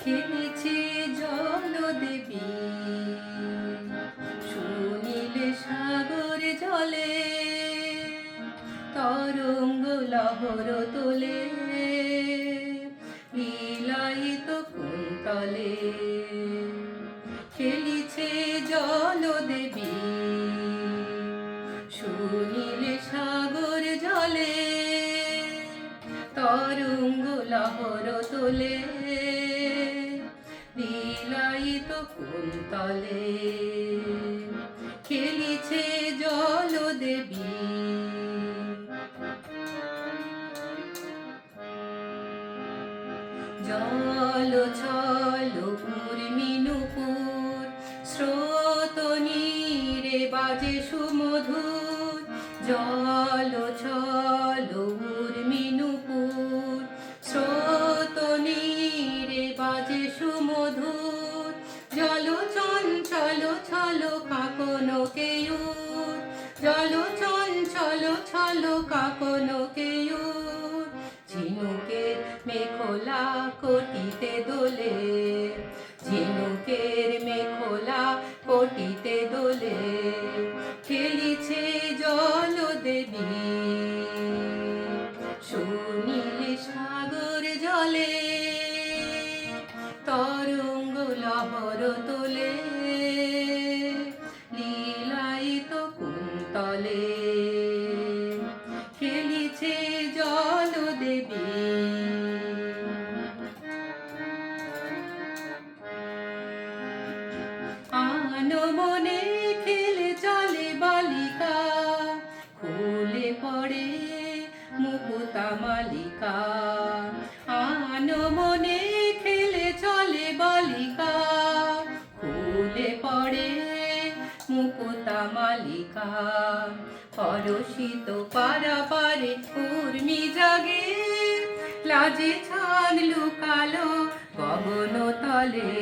খেলেছে জল দেবী শুনিলে সাগর জলে, তরঙ্গ লহর তোলে। লীলায়িত কুন্তলে, খেলিছে জল দেবী শুনিলে সাগর জলে, তরঙ্গ লহর তোলে। লীলায়িত কুন্তলে খেলিছে জল দেবী জল ছল উর্মিনুপুর স্রোত নীরে বাজে সুমধুর। জল ছল সুমধুর জল চঞ্চল ছল কাকন কেয়ুর জল চঞ্চল ছল কাকন কেয়ুর ঝিনুকের মেখোলা কোটিতে দোলে। ঝিনুকের মেখোলা দেবী আনো মনে খেলে চলে বালিকা, খুলে পড়ে মুকুতা মালিকা। আনো মনে খেলে পরশিত পারাপারে উর্মি জাগে লাজে ছাদ লুকালো গগন তলে।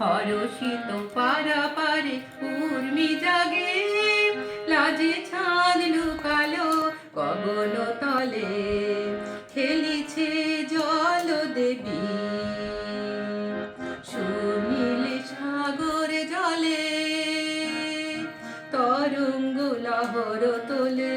হরষিত পারাপারে উর্মি জাগে, লাজে ছাদ লুকালো গগন তলে। খেলিছে জল দেবী সাগর জলে, তরঙ্গ লহর তোলে।